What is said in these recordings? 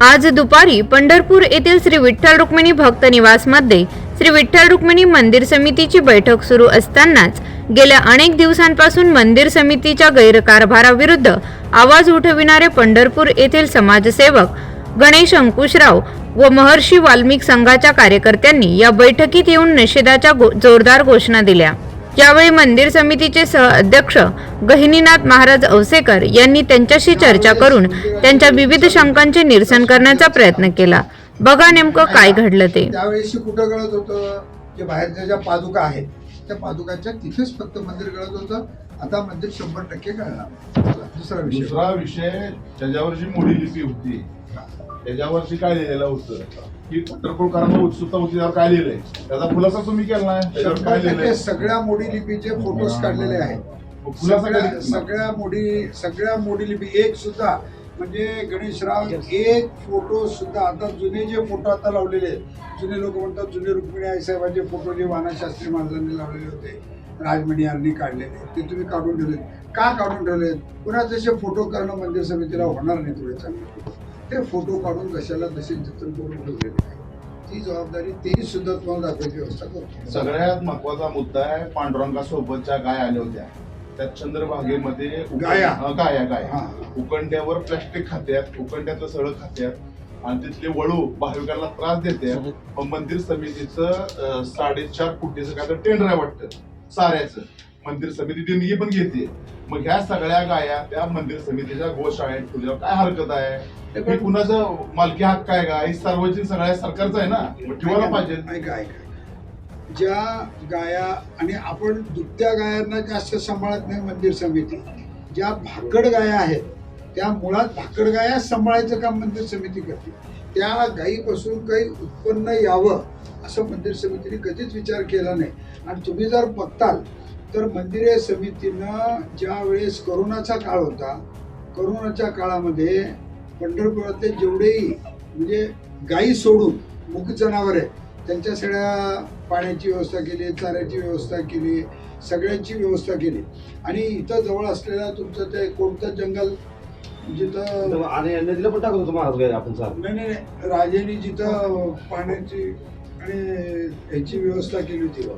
आज दुपारी पंढरपूर येथील श्री विठ्ठल रुक्मिणी भक्त निवासमध्ये श्री विठ्ठल रुक्मिणी मंदिर समितीची बैठक सुरू असतानाच गेल्या अनेक दिवसांपासून मंदिर समितीच्या गैरकारभाराविरुद्ध आवाज उठविणारे पंढरपूर येथील समाजसेवक गणेश अंकुशराव व महर्षी वाल्मिक संघाच्या कार्यकर्त्यांनी या बैठकीत येऊन निषेधाच्या गो- जोरदार घोषणा दिल्या. यावेळी मंदिर समितीचे सह अध्यक्ष गहिनीनाथ महाराज औसेकर यांनी त्यांच्याशी चर्चा करून त्यांच्या विविध शंकांचे निरसन करण्याचा प्रयत्न केला. बघा नेमकं काय घडलं ते. त्यावेळेशी कुठं गळत होतं जे बाहेरच्या ज्या पादुका आहेत त्या पादुकाच्या तिथेच फक्त मंदिर गळत होतं. आता मंदिर शंभर टक्के गळणार दुसरा विषय. दुसरा विषय त्याच्यावरची मोडी लिपी होती. त्याच्यावरची काय लिहिलेलं होतं? की पंढरपूरकरांना उत्सुकता होती त्यावर काय लिहिलंय? त्याचा खुलासा तुम्ही केला नाही? त्याच्यावर काय शंभर टक्के लिहिलंय? सगळ्या मोडी लिपीचे फोटोज काढलेले आहेत. खुलासा सगळ्या मोडी सगळ्या मोडी लिपी एक सुद्धा म्हणजे गणेशराव एक फोटो सुद्धा आता जुने जे फोटो आता लावलेले आहेत जुने लोक म्हणतात जुने रुक्मिणी आई साहेबांचे फोटो जे वानाशास्त्री महाराजांनी लावलेले होते राजमणियारनी काढलेले ते तुम्ही काढून ठेवलेत. का काढून ठेवलेत? पुन्हा तसे फोटो करणं मंदिर समितीला होणार नाही थोडे चांगले. ते फोटो काढून कशाला तसे जतन करून ठेवलेले आहे ती जबाबदारी तेही सुद्धा तुम्हाला दाखवायची व्यवस्था करतो. सगळ्यात महत्त्वाचा मुद्दा आहे पांडुरंगा सोबतच्या गाय आल्या होत्या. त्या चंद्रभागेमध्ये गाया. हा, गाया गाया. उकंड्यावर प्लॅस्टिक खात्यात उकंड्यातलं सगळं खात्यात आणि तिथले वळू भाविकांना त्रास देते मंदिर समितीचं साडेचार कोटीचं काय तर टेंडर आहे वाटतं साऱ्याचं. मंदिर समिती देणगी पण घेते. मग ह्या सगळ्या गाया त्या मंदिर समितीच्या गोशाळेत ठेवल्यावर काय हरकत आहे? हे कुणाचं मालकी हक्क आहे का हे सार्वजनिक सगळ्या सरकारचं आहे ना? ठेवायला पाहिजे. ऐका ज्या गाया आणि आपण दुभत्या गायांना जास्त सांभाळत नाही मंदिर समिती ज्या भाकड गाया आहेत त्या मुळात भाकड गाया सांभाळायचं काम मंदिर समिती करते. त्या गायीपासून काही उत्पन्न यावं असं मंदिर समितीने कधीच विचार केला नाही. आणि तुम्ही जर बघताल तर मंदिरे समितीनं ज्या वेळेस करोनाचा काळ होता करोनाच्या काळामध्ये पंढरपुरातले जेवढेही म्हणजे गायी सोडून मुख जनावर आहे त्यांच्या सगळ्या पाण्याची व्यवस्था केली चाऱ्याची व्यवस्था केली सगळ्यांची व्यवस्था केली. आणि इथं जवळ असलेला तुमचं ते कोणतं जंगल जिथं आणि नदीला पण टाकत होतो महाराज गाय आपण नाही नाही, राजांनी जिथं पाण्याची आणि ह्याची व्यवस्था केली होती.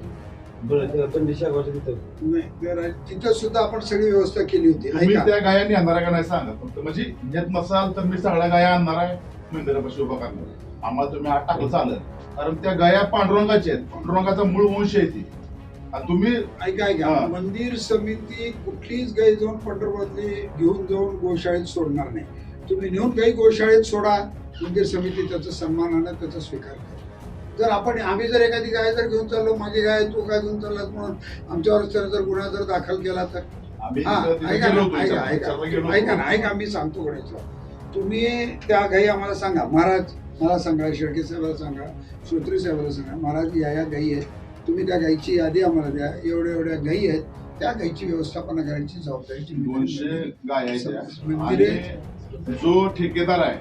नाही तिथं सुद्धा आपण सगळी व्यवस्था केली होती तुम्ही ऐका. त्या गाया आणणार आहे का नाही सांगा. फक्त म्हणजे येत नसाल तर मी सगळ्या गाया आणणार आहे. मंदिरापाशी उभा करणार. आम्हाला तुम्ही हात टाकलं चालेल. कारण त्या गाया पांडुरंगाच्या आहेत. पांडुरंगाचा मूळ वंश आहे ती. आणि तुम्ही ऐका ऐका. हा. मंदिर समिती कुठलीच गाई जाऊन पंढरपुरातली घेऊन जाऊन गोशाळेत सोडणार नाही. तुम्ही नेऊन गाई गोशाळेत सोडा. मंदिर समिती त्याचा सन्मानानं त्याचा स्वीकार करेल जर आपण आम्ही जर एखादी गाय जर घेऊन चाललो माझी गाय तू काय घेऊन चाललास म्हणून आमच्यावर जर जर गुन्हा जर दाखल केला तर? हा, ऐका ऐका ऐका. ना ऐका मी सांगतो गणेशराव तुम्ही त्या गाई आम्हाला सांगा. महाराज मला सांगा शेळके साहेबाला सांगा श्रोत्री साहेबाला सांगा महाराज या या गाई आहेत. तुम्ही त्या गाईची यादी आम्हाला द्या. एवढ्या एवढ्या गाई आहेत. त्या गाईची व्यवस्थापना करायची जबाबदारी दोनशे. गाय जो ठेकेदार आहे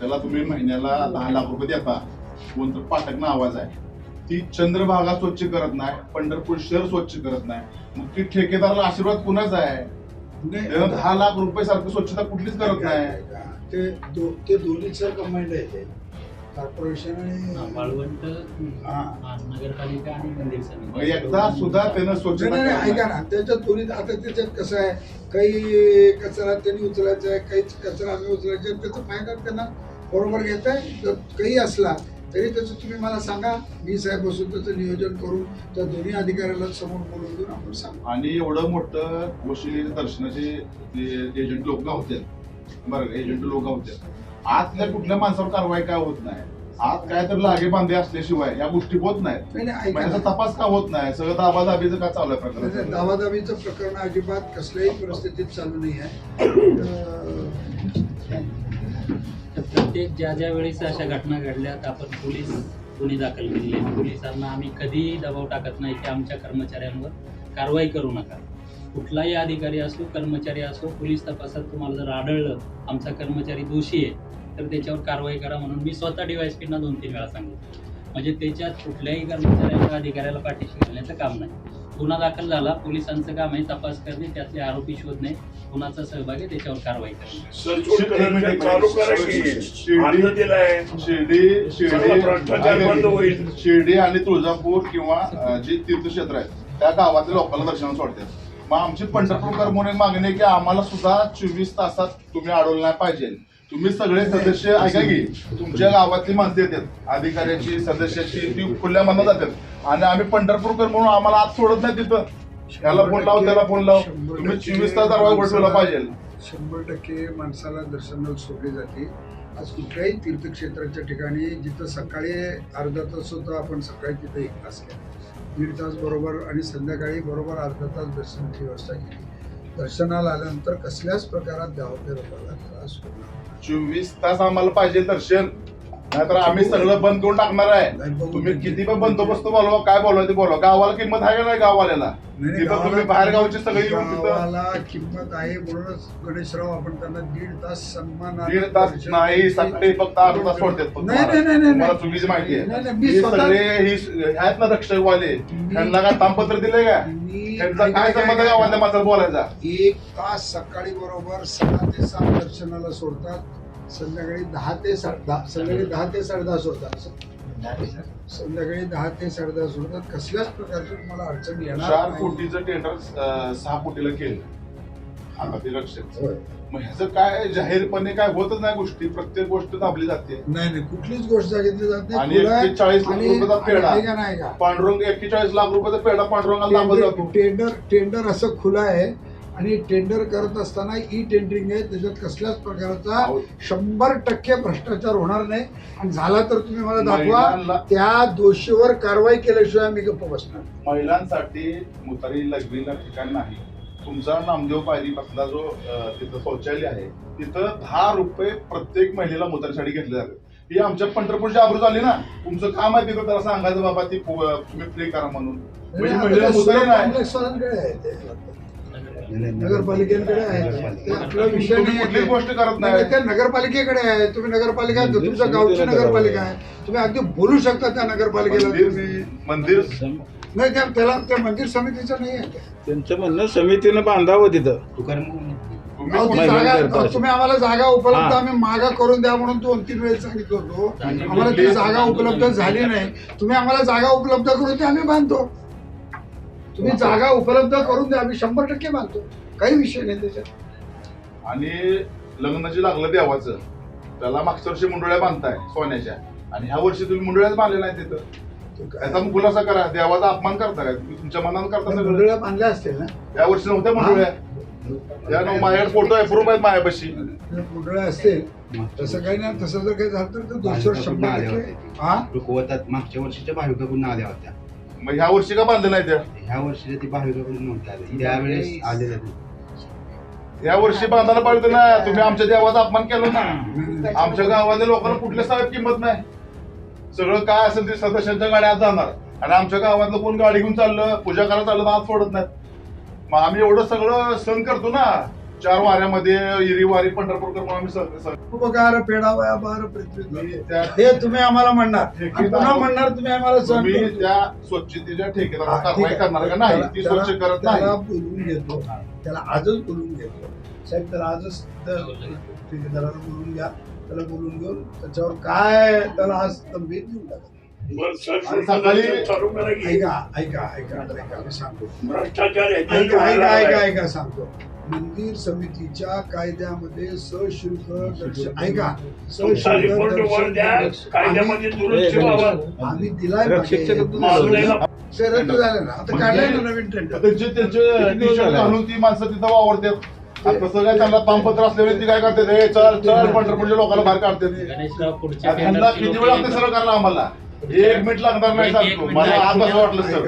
त्याला तुम्ही महिन्याला दहा लाख रुपये देता. कोणतं पाटक आवाज आहे. ती चंद्रभागा स्वच्छ करत नाही पंढरपूर शहर स्वच्छ करत नाही. मग ती ठेकेदाराला आशीर्वाद कुणाचा आहे? नाही, त्यानं दहा लाख रुपये सारखी स्वच्छता कुठलीच करत नाही. ते दो- ते दोन्हीचं कंबाईंड आहे ते. कॉर्पोरेशन आणि वाळवंट हा. नगरपालिका आणि मंदिर मग समिती एकदा सुद्धा त्यानं नाही, स्वच्छता नाही, नाही, केली ऐका नाही. ना. त्याच्यात दोन्ही आता त्याच्यात कसं आहे? काही कचरा त्यांनी उचलायचा आहे काही कचरा आम्ही उचलायचा आहे त्याचा फायदा त्यांना बरोबर घेत आहे जर काही असला तरी त्याचं तुम्ही मला सांगा मी साहेब बसून त्याचं नियोजन करून त्या दोन्ही अधिकाऱ्याला समोर बोलून घेऊन आपण सांगू. आणि एवढं मोठं वशिले दर्शनाचे एजंट लोक होते. बरं एजंट लोक होते. आतल्या कुठल्या माणसावर कारवाई काय होत नाही? आत काय तर लागे बांधे असल्याशिवाय या गोष्टी होत नाहीत. ना. तपास का होत नाही? सगळं दाबादाबीचं का चालू आहे नाही, नाही, प्रकार दावादावीचं प्रकरण अजिबात कसल्याही परिस्थितीत चालू नाही आहे. प्रत्येक ज्या ज्या वेळेस अशा घटना घडल्या आपण पोलीस गुन्हे दाखल केलेले पोलिसांना आम्ही कधीही दबाव टाकत नाही की आमच्या कर्मचाऱ्यांवर कारवाई करू नका. कुठलाही अधिकारी असो कर्मचारी असो पोलीस तपासात तुम्हाला जर आढळलं आमचा कर्मचारी दोषी आहे तर त्याच्यावर कारवाई करा म्हणून मी स्वतः डीवायसपींना दोन तीन वेळा सांगितलं. म्हणजे त्याच्यात कुठल्याही कर्मचाऱ्याला अधिकाऱ्याला पाठीशी घालण्याचं काम नाही. गुन्हा दाखल झाला पोलिसांचं काम आहे तपास करणे त्यातले आरोपी शोधणे कुणाचा सहभाग आहे त्याच्यावर कारवाई करणे. सचोट करायला चालू करा की अन्न दिलाय शिर्डी आणि तुळजापूर किंवा जे तीर्थक्षेत्र आहेत त्या गावातल्या लोकांना दर्शन सोडतात मग आमची पंढरपूरकर म्हणून एक मागणी आहे की आम्हाला सुद्धा चोवीस तासात तुम्ही अडवलं नाही पाहिजे. तुम्ही सगळे सदस्य ऐका की तुमच्या गावातली माणसं येतात अधिकाऱ्याची सदस्याची ती खुल्या मनात जातात. आणि आम्ही पंढरपूरकर म्हणून आम्हाला आत सोडत नाही तिथं. याला फोन लाव त्याला फोन लाव. तुम्ही चोवीस तास दरवाजा उघडला पाहिजे. शंभर टक्के माणसाला दर्शनाला सोडली जाते. आज कुठल्याही तीर्थक्षेत्राच्या ठिकाणी जिथं सकाळी अर्धा तास होतं आपण सकाळी तिथं एक तास केला. दीड तास बरोबर आणि संध्याकाळी बरोबर अर्धा तास दर्शनाची व्यवस्था केली. दर्शनाला आल्यानंतर कसल्याच प्रकारात गावातल्या लोकांना त्रास होणार. चोवीस तास आम्हाला पाहिजे दर्शन. नाहीतर आम्ही सगळं बंद करून टाकणार आहे. तुम्ही किती पण बंदोबस्त बोलवा काय बोलवा ते बोलवा. गावाला किंमत आहे का नाही गाववाल्याला? तुम्ही बाहेर गावची सगळी गावाला किंमत आहे म्हणूनच गणेशराव आपण त्यांना दीड तास सन्मान दीड तास नाही सकाळी फक्त अर्धा तास सोडतात मला चुकीची माहिती आहे. हे सगळे ही आहेत ना रक्षकवाले. त्यांना काय तामपत्र दिले का मी- त्यांचा काय संबंध आहे गावातल्या माणसाला बोलायचा? एक तास सकाळी बरोबर सहा ते सात दर्शनाला सोडतात. संध्याकाळी दहा ते साडे दहा संध्याकाळी दहा ते साडे दहा सोडतात. संध्याकाळी दहा ते साडे दहा सोडतात. कसल्याच प्रकारची तुम्हाला अडचण येणार चार नाही. कोटीचं टेंडर सहा कोटीला केलं. आता ते होय. मग ह्याचं काय जाहीरपणे काय होतच नाही गोष्टी प्रत्येक गोष्ट दाबली जाते नाही नाही कुठलीच गोष्ट सांगितली जात नाही आणि आहे. 41 लाख आणि- रुपयाचा पेढा. ऐका ना, ऐका. पांडुरंग एक्केचाळीस लाख रुपयाचा पेढा पांडुरंगाला दाबला जातो टेंडर टेंडर असं खुलं आहे आणि टेंडर करत असताना ई टेंडरिंग आहे त्याच्यात कसल्याच प्रकारचा अहो. शंभर टक्के भ्रष्टाचार होणार नाही आणि झाला तर तुम्ही मला दाखवा महिलांना- त्या दोषीवर कारवाई केल्याशिवाय मी गप्प बसणार महिलांसाठी मुतारी लघवीला ठिकाण नाही तुमचा नामदेव पायरी पासला जो तिथं शौचालय आहे तिथं दहा रुपये प्रत्येक महिलेला मुतारीसाठी घेतले जातात ही आमच्या पंढरपूरची आबरू झाली ना तुमचं काम आहे तिथं त्याला सांगायचं बाबा ती तुम्ही प्ले करा म्हणून. म्हणजे मुतारी नाही. नगरपालिकेकडे आहे. ते आपला विषय तुम्ही आहे. गोष्ट करत नाही, नाही ते नगरपालिकेकडे आहे. तुम्ही नगरपालिका तुमच्या गावची नगरपालिका आहे. तुम्ही अगदी बोलू शकता त्या नगरपालिकेला. मंदिर नाही त्या त्याला त्या मंदिर समितीचं नाही आहे. ते. त्यांचं म्हणणं समितीनं बांधावं तिथं. तुम्ही अहो, ती जागा अहो, तुम्ही आम्हाला जागा उपलब्ध हा. आम्ही मागा करून द्या म्हणून दोन तीन वेळेस सांगितलं होतो. आम्हाला ती जागा उपलब्ध झाली नाही. तुम्ही आम्हाला जागा उपलब्ध करून द्या आम्ही बांधतो. तुम्ही जागा उपलब्ध करून द्या आम्ही शंभर टक्के बांधतो काही विषय नाही त्याच्यात. आणि लग्नाची लागलं देवाचं त्याला मागच्या वर्षी मुंडोळ्या बांधताय सोन्याच्या. आणि ह्या वर्षी तुम्ही मुंडोळ्याच बांधले नाही तिथं त्याचा खुलासा करा देवाचा अपमान करता काय? तुम्ही तुमच्या मनानं करता मंडळात बांधल्या असतील ना? या वर्षी नव्हत्या मुंडोळ्या. या नो- माझ्याकडे फोटो आहे प्रूफ आहेत असतील. तसं काही नाही तसं जर काही झालं तर दोनशे शंभर टक्के. हा मागच्या वर्षीच्या भाविकाकडून आल्या होत्या? मग ह्या वर्षी का बांधले नाही त्या? ह्या वर्षीच्या ती भाविकाकडून त्यावेळेस ते. या वर्षी बांधायला पाहिजे ना. तुम्ही आमच्या देवाचा अपमान केला ना. आमच्या गावातल्या लोकांना कुठल्या साहेब किंमत नाही. सगळं काय असेल ते सदस्यांच्या गाड्या आत जाणार. आणि आमच्या गावातलं कोण गाडी घेऊन चाललं पूजा करायला चाललं तर आत सोडत नाहीत. मग आम्ही एवढं सगळं सण करतो ना. चार वाऱ्यामध्ये इरी वारी पंढरपूरकर म्हणून आम्ही सण- सण- उपकार पेडावया बार पृथ्वी. हे तुम्ही आम्हाला म्हणणार. पुन्हा म्हणणार तुम्ही आम्हाला. त्या स्वच्छतेच्या ठेकेदारावर हा, ठीक कारवाई आहे. करणार का नाही? त्याला- ती स्वच्छ बोलवून घेतो. त्याला आजच बोलवून घेतो. साहेब त्याला आजच ठेकेदाराला बोलवून घ्या. त्याला बोलवून घेऊन त्याच्यावर काय त्याला आज तंबीत देऊन टाका. ऐका ऐका ऐका ऐका मी सांगतो. भ्रष्टाचार ऐका ऐका. ऐका सांगतो. मंदिर समितीच्या कायद्यामध्ये सशुल्क दर्शन. ऐका दर्शन- व्हावा. आम्ही दिलाय ते रद्द झालं ना? आता काढलंय ना नवीन टेंडर त्यांचे त्यांचे टी शर्ट घालून ती माणसं तिथं वावरतात. काय त्यांना तामपत्र असल्यामुळे ती काय करतात? हे चल चल पंढरपूरच्या लोकांना बाहेर टेंडरची किती वेळ लागते सर आम्हाला? एक मिनिट लागणार नाही सांगतो मला आज असं वाटलं सर.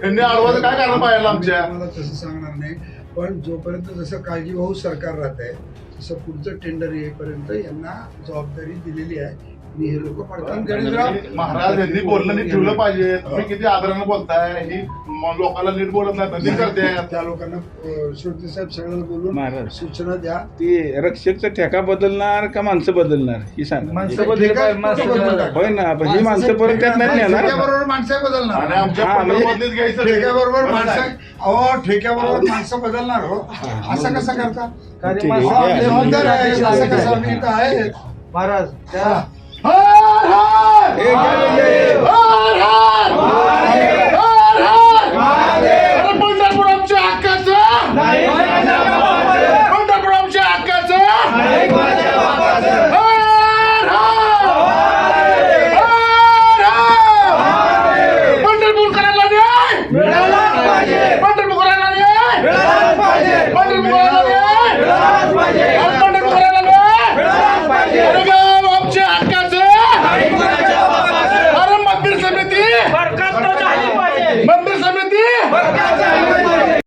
त्यांनी अडवायचं काय कारण पाहिजे आमच्या? मला तसं सांगणार नाही. पण जोपर्यंत जसं काळजीभाऊ सरकार राहत आहे तसं पुढचं टेंडर येईपर्यंत यांना जबाबदारी दिलेली आहे. हे महाराज यांनी बोलणं नीट ठेवलं पाहिजे. तुम्ही किती आदरानं बोलताय ही लोकांना नीट बोलत नाही करते त्या लोकांना अं, श्रोते साहेब सगळ्यांना बोलून महाराज. सूचना द्या. ते रक्षकचा ठेका बदलणार का माणसं बदलणार? ही सांग. माणसं बदलली पाहिजे, माणसं बदलणार. होय ना पण ही माणसं परत त्यात नाही नेणार. ठेक्याबरोबर माणसं आणि बदलणार आमच्या हा, म्हणजे- घ्यायचं ठेक्याबरोबर माणसं अहो ठेक्याबरोबर माणसं बदलणार हो. असं कसं करता? महाराज त्या હર હર! હર હર!